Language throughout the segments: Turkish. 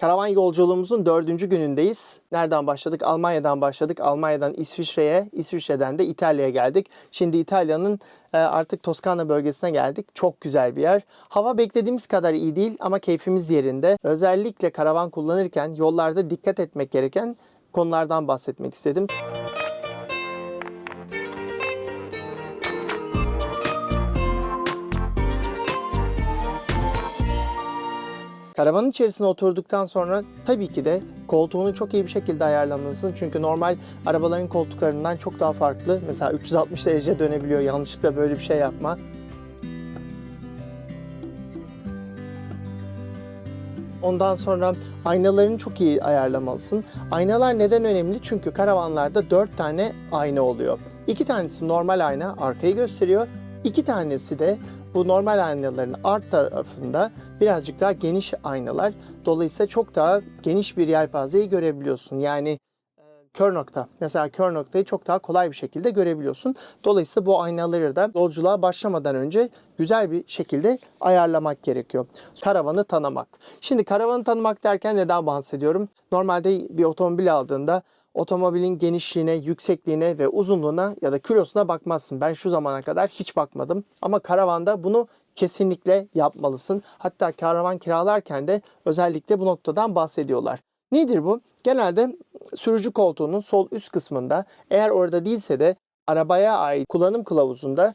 Karavan yolculuğumuzun dördüncü günündeyiz. Nereden başladık? Almanya'dan başladık. Almanya'dan İsviçre'ye, İsviçre'den de İtalya'ya geldik. Şimdi İtalya'nın e, artık Toskana bölgesine geldik. Çok güzel bir yer. Hava beklediğimiz kadar iyi değil ama keyfimiz yerinde. Özellikle karavan kullanırken yollarda dikkat etmek gereken konulardan bahsetmek istedim. Karavanın içerisine oturduktan sonra tabii ki de koltuğunu çok iyi bir şekilde ayarlamalısın. Çünkü normal arabaların koltuklarından çok daha farklı. Mesela 360 derece dönebiliyor. Yanlışlıkla böyle bir şey yapma. Ondan sonra aynalarını çok iyi ayarlamalısın. Aynalar neden önemli? Çünkü karavanlarda 4 tane ayna oluyor. 2 tanesi normal ayna arkayı gösteriyor. 2 tanesi de bu normal aynaların art tarafında birazcık daha geniş aynalar. Dolayısıyla çok daha geniş bir yelpazeyi görebiliyorsun. Yani e, kör nokta. Mesela kör noktayı çok daha kolay bir şekilde görebiliyorsun. Dolayısıyla bu aynaları da yolculuğa başlamadan önce güzel bir şekilde ayarlamak gerekiyor. Karavanı tanımak. Şimdi karavanı tanımak derken neden bahsediyorum? Normalde bir otomobil aldığında otomobilin genişliğine, yüksekliğine ve uzunluğuna ya da kilosuna bakmazsın. Ben şu zamana kadar hiç bakmadım. Ama karavanda bunu kesinlikle yapmalısın. Hatta karavan kiralarken de özellikle bu noktadan bahsediyorlar. Nedir bu? Genelde sürücü koltuğunun sol üst kısmında eğer orada değilse de arabaya ait kullanım kılavuzunda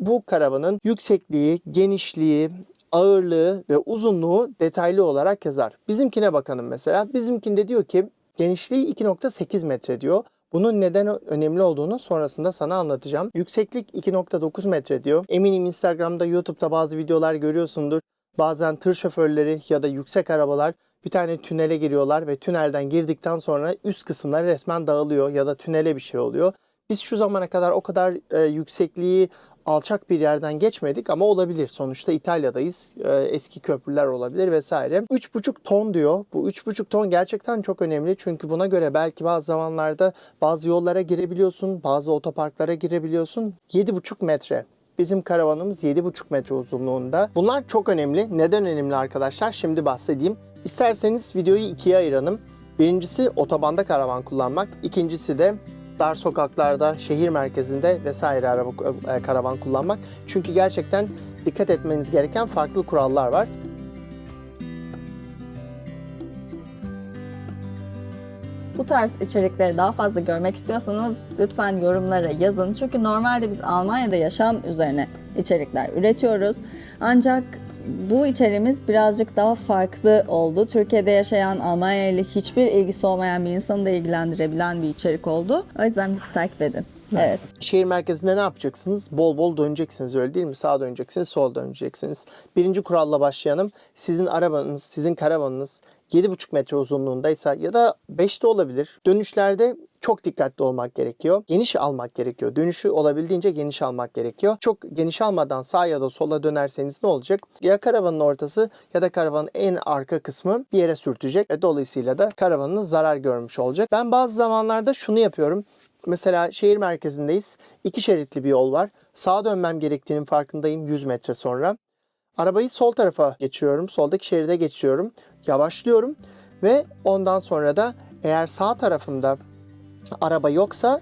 bu karavanın yüksekliği, genişliği, ağırlığı ve uzunluğu detaylı olarak yazar. Bizimkine bakalım mesela. Bizimkinde diyor ki genişliği 2.8 metre diyor. Bunun neden önemli olduğunu sonrasında sana anlatacağım. Yükseklik 2.9 metre diyor. Eminim Instagram'da, YouTube'da bazı videolar görüyorsundur. Bazen tır şoförleri ya da yüksek arabalar bir tane tünele giriyorlar ve tünelden girdikten sonra üst kısımları resmen dağılıyor ya da tünele bir şey oluyor. Biz şu zamana kadar o kadar e, yüksekliği alçak bir yerden geçmedik ama olabilir. Sonuçta İtalya'dayız. E, eski köprüler olabilir vesaire. 3,5 ton diyor. Bu 3,5 ton gerçekten çok önemli. Çünkü buna göre belki bazı zamanlarda bazı yollara girebiliyorsun, bazı otoparklara girebiliyorsun. 7,5 metre. Bizim karavanımız 7,5 metre uzunluğunda. Bunlar çok önemli. Neden önemli arkadaşlar? Şimdi bahsedeyim. İsterseniz videoyu ikiye ayıralım. Birincisi otobanda karavan kullanmak. İkincisi de dar sokaklarda, şehir merkezinde vesaire araba e, karavan kullanmak. Çünkü gerçekten dikkat etmeniz gereken farklı kurallar var. Bu tarz içerikleri daha fazla görmek istiyorsanız lütfen yorumlara yazın. Çünkü normalde biz Almanya'da yaşam üzerine içerikler üretiyoruz. Ancak bu içeriğimiz birazcık daha farklı oldu. Türkiye'de yaşayan Almanya ile hiçbir ilgisi olmayan bir insanı da ilgilendirebilen bir içerik oldu. O yüzden bizi takip edin. Evet. Şehir merkezinde ne yapacaksınız? Bol bol döneceksiniz öyle değil mi? Sağa döneceksiniz, sol döneceksiniz. Birinci kuralla başlayalım. Sizin arabanız, sizin karavanınız 7,5 metre uzunluğundaysa ya da 5 de olabilir. Dönüşlerde çok dikkatli olmak gerekiyor. Geniş almak gerekiyor. Dönüşü olabildiğince geniş almak gerekiyor. Çok geniş almadan sağa ya da sola dönerseniz ne olacak? Ya karavanın ortası ya da karavanın en arka kısmı bir yere sürtecek ve dolayısıyla da karavanınız zarar görmüş olacak. Ben bazı zamanlarda şunu yapıyorum. Mesela şehir merkezindeyiz. İki şeritli bir yol var. Sağa dönmem gerektiğinin farkındayım 100 metre sonra. Arabayı sol tarafa geçiyorum. Soldaki şeride geçiyorum. Yavaşlıyorum ve ondan sonra da eğer sağ tarafımda araba yoksa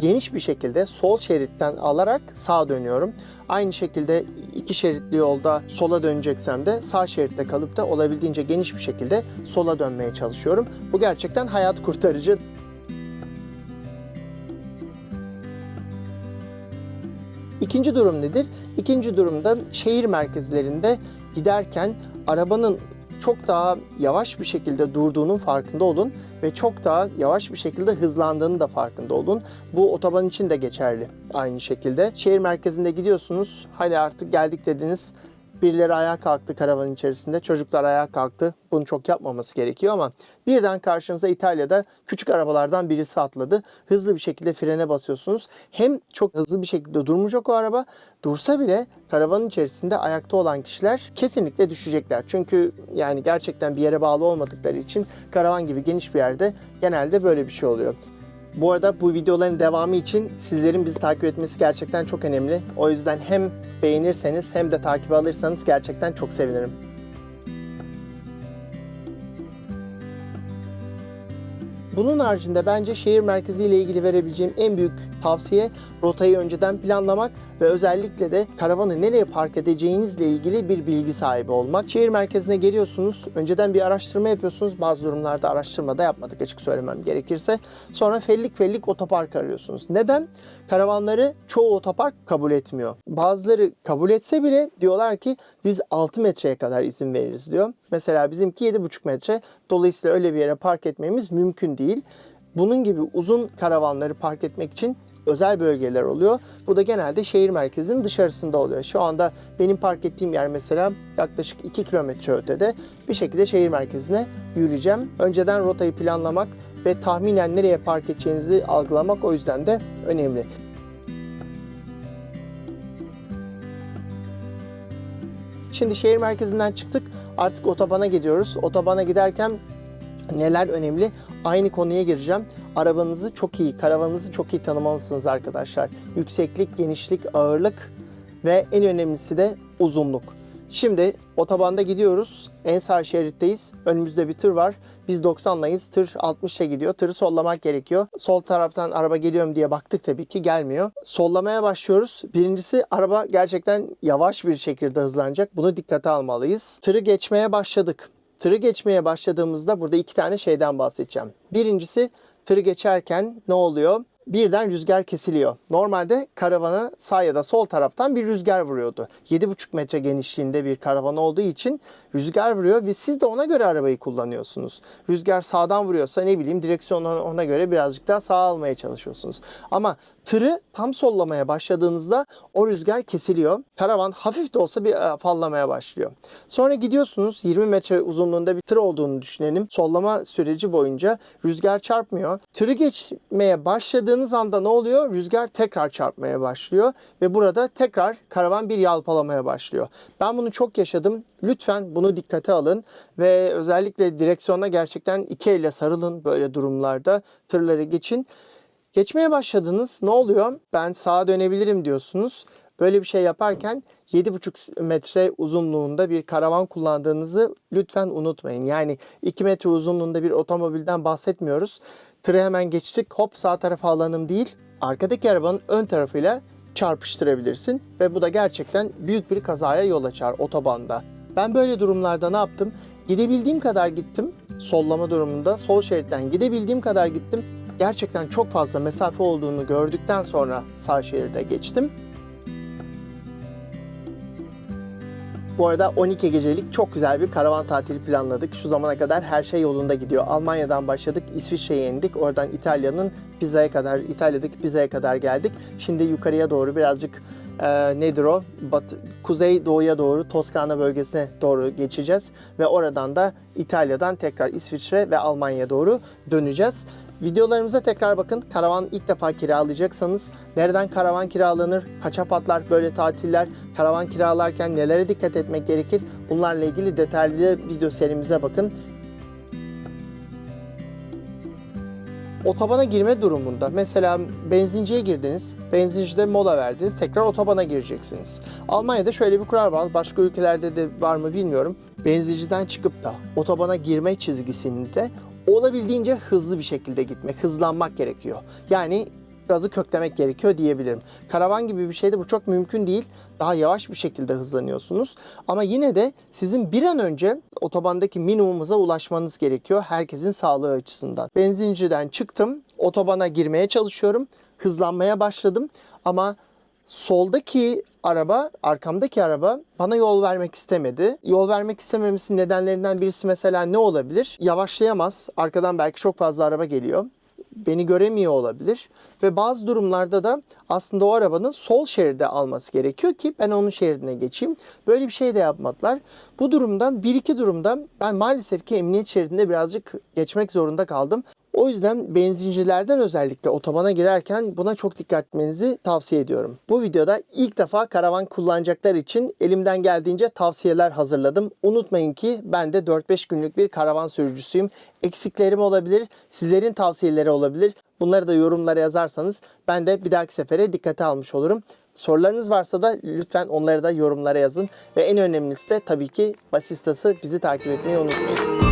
geniş bir şekilde sol şeritten alarak sağa dönüyorum. Aynı şekilde iki şeritli yolda sola döneceksem de sağ şeritte kalıp da olabildiğince geniş bir şekilde sola dönmeye çalışıyorum. Bu gerçekten hayat kurtarıcı. İkinci durum nedir? İkinci durumda şehir merkezlerinde giderken arabanın çok daha yavaş bir şekilde durduğunun farkında olun ve çok daha yavaş bir şekilde hızlandığını da farkında olun. Bu otoban için de geçerli aynı şekilde. Şehir merkezinde gidiyorsunuz. Hadi artık geldik dediniz. Birileri ayağa kalktı karavanın içerisinde. Çocuklar ayağa kalktı. Bunu çok yapmaması gerekiyor ama birden karşınıza İtalya'da küçük arabalardan birisi atladı. Hızlı bir şekilde frene basıyorsunuz. Hem çok hızlı bir şekilde durmayacak o araba. Dursa bile karavanın içerisinde ayakta olan kişiler kesinlikle düşecekler. Çünkü yani gerçekten bir yere bağlı olmadıkları için karavan gibi geniş bir yerde genelde böyle bir şey oluyor. Bu arada bu videoların devamı için sizlerin bizi takip etmesi gerçekten çok önemli. O yüzden hem beğenirseniz hem de takip alırsanız gerçekten çok sevinirim. Bunun haricinde bence şehir merkezi ile ilgili verebileceğim en büyük tavsiye rotayı önceden planlamak ve özellikle de karavanı nereye park edeceğinizle ilgili bir bilgi sahibi olmak. Şehir merkezine geliyorsunuz, önceden bir araştırma yapıyorsunuz. Bazı durumlarda araştırma da yapmadık açık söylemem gerekirse. Sonra fellik fellik otopark arıyorsunuz. Neden? Karavanları çoğu otopark kabul etmiyor. Bazıları kabul etse bile diyorlar ki biz 6 metreye kadar izin veririz diyor. Mesela bizimki 7,5 metre. Dolayısıyla öyle bir yere park etmemiz mümkün değil. Bunun gibi uzun karavanları park etmek için özel bölgeler oluyor. Bu da genelde şehir merkezinin dışarısında oluyor. Şu anda benim park ettiğim yer mesela yaklaşık 2 kilometre ötede. Bir şekilde şehir merkezine yürüyeceğim. Önceden rotayı planlamak ve tahminen nereye park edeceğinizi algılamak o yüzden de önemli. Şimdi şehir merkezinden çıktık. Artık otobana gidiyoruz. Otobana giderken neler önemli? Aynı konuya gireceğim. Arabanızı çok iyi, karavanınızı çok iyi tanımalısınız arkadaşlar. Yükseklik, genişlik, ağırlık ve en önemlisi de uzunluk. Şimdi otobanda gidiyoruz. En sağ şeritteyiz. Önümüzde bir tır var. Biz 90'layız. Tır 60'a gidiyor. Tırı sollamak gerekiyor. Sol taraftan araba geliyorum diye baktık tabii ki gelmiyor. Sollamaya başlıyoruz. Birincisi araba gerçekten yavaş bir şekilde hızlanacak. Bunu dikkate almalıyız. Tırı geçmeye başladık. Tırı geçmeye başladığımızda burada iki tane şeyden bahsedeceğim. Birincisi tırı geçerken ne oluyor? Birden rüzgar kesiliyor. Normalde karavana sağ ya da sol taraftan bir rüzgar vuruyordu. 7,5 metre genişliğinde bir karavan olduğu için rüzgar vuruyor ve siz de ona göre arabayı kullanıyorsunuz. Rüzgar sağdan vuruyorsa ne bileyim direksiyonu ona göre birazcık daha sağa almaya çalışıyorsunuz. Ama tırı tam sollamaya başladığınızda o rüzgar kesiliyor. Karavan hafif de olsa bir e, fallamaya başlıyor. Sonra gidiyorsunuz 20 metre uzunluğunda bir tır olduğunu düşünelim. Sollama süreci boyunca rüzgar çarpmıyor. Tırı geçmeye başladığınız anda ne oluyor? Rüzgar tekrar çarpmaya başlıyor ve burada tekrar karavan bir yalpalamaya başlıyor. Ben bunu çok yaşadım. Lütfen bunu dikkate alın ve özellikle direksiyona gerçekten iki elle sarılın böyle durumlarda. Tırları geçin. Geçmeye başladınız. Ne oluyor? Ben sağa dönebilirim diyorsunuz. Böyle bir şey yaparken 7,5 metre uzunluğunda bir karavan kullandığınızı lütfen unutmayın. Yani 2 metre uzunluğunda bir otomobilden bahsetmiyoruz. Tırı hemen geçtik. Hop sağ tarafa alanım değil. Arkadaki arabanın ön tarafıyla çarpıştırabilirsin ve bu da gerçekten büyük bir kazaya yol açar otobanda. Ben böyle durumlarda ne yaptım? Gidebildiğim kadar gittim. Sollama durumunda sol şeritten gidebildiğim kadar gittim. Gerçekten çok fazla mesafe olduğunu gördükten sonra sağ şeride geçtim. Bu arada 12 gecelik çok güzel bir karavan tatili planladık. Şu zamana kadar her şey yolunda gidiyor. Almanya'dan başladık, İsviçre'ye indik. Oradan İtalya'nın Pisa'ya kadar, İtalya'daki Pisa'ya kadar geldik. Şimdi yukarıya doğru birazcık e, nedir o? Batı, kuzey doğuya doğru Toskana bölgesine doğru geçeceğiz. Ve oradan da İtalya'dan tekrar İsviçre ve Almanya'ya doğru döneceğiz. Videolarımıza tekrar bakın. Karavan ilk defa kiralayacaksanız nereden karavan kiralanır, kaça patlar böyle tatiller, karavan kiralarken nelere dikkat etmek gerekir? Bunlarla ilgili detaylı video serimize bakın. Otobana girme durumunda mesela benzinciye girdiniz, benzincide mola verdiniz, tekrar otobana gireceksiniz. Almanya'da şöyle bir kural var, başka ülkelerde de var mı bilmiyorum. Benzinciden çıkıp da otobana girme çizgisinde olabildiğince hızlı bir şekilde gitmek, hızlanmak gerekiyor. Yani gazı köklemek gerekiyor diyebilirim. Karavan gibi bir şeyde bu çok mümkün değil. Daha yavaş bir şekilde hızlanıyorsunuz. Ama yine de sizin bir an önce otobandaki minimumuza ulaşmanız gerekiyor herkesin sağlığı açısından. Benzinciden çıktım, otobana girmeye çalışıyorum. Hızlanmaya başladım ama soldaki araba, arkamdaki araba bana yol vermek istemedi. Yol vermek istememesinin nedenlerinden birisi mesela ne olabilir? Yavaşlayamaz. Arkadan belki çok fazla araba geliyor. Beni göremiyor olabilir. Ve bazı durumlarda da aslında o arabanın sol şeride alması gerekiyor ki ben onun şeridine geçeyim. Böyle bir şey de yapmadılar. Bu durumda bir iki durumda ben maalesef ki emniyet şeridinde birazcık geçmek zorunda kaldım. O yüzden benzincilerden özellikle otobana girerken buna çok dikkat etmenizi tavsiye ediyorum. Bu videoda ilk defa karavan kullanacaklar için elimden geldiğince tavsiyeler hazırladım. Unutmayın ki ben de 4-5 günlük bir karavan sürücüsüyüm. Eksiklerim olabilir, sizlerin tavsiyeleri olabilir. Bunları da yorumlara yazarsanız ben de bir dahaki sefere dikkate almış olurum. Sorularınız varsa da lütfen onları da yorumlara yazın. Ve en önemlisi de tabii ki Basistas'ı bizi takip etmeyi unutmayın.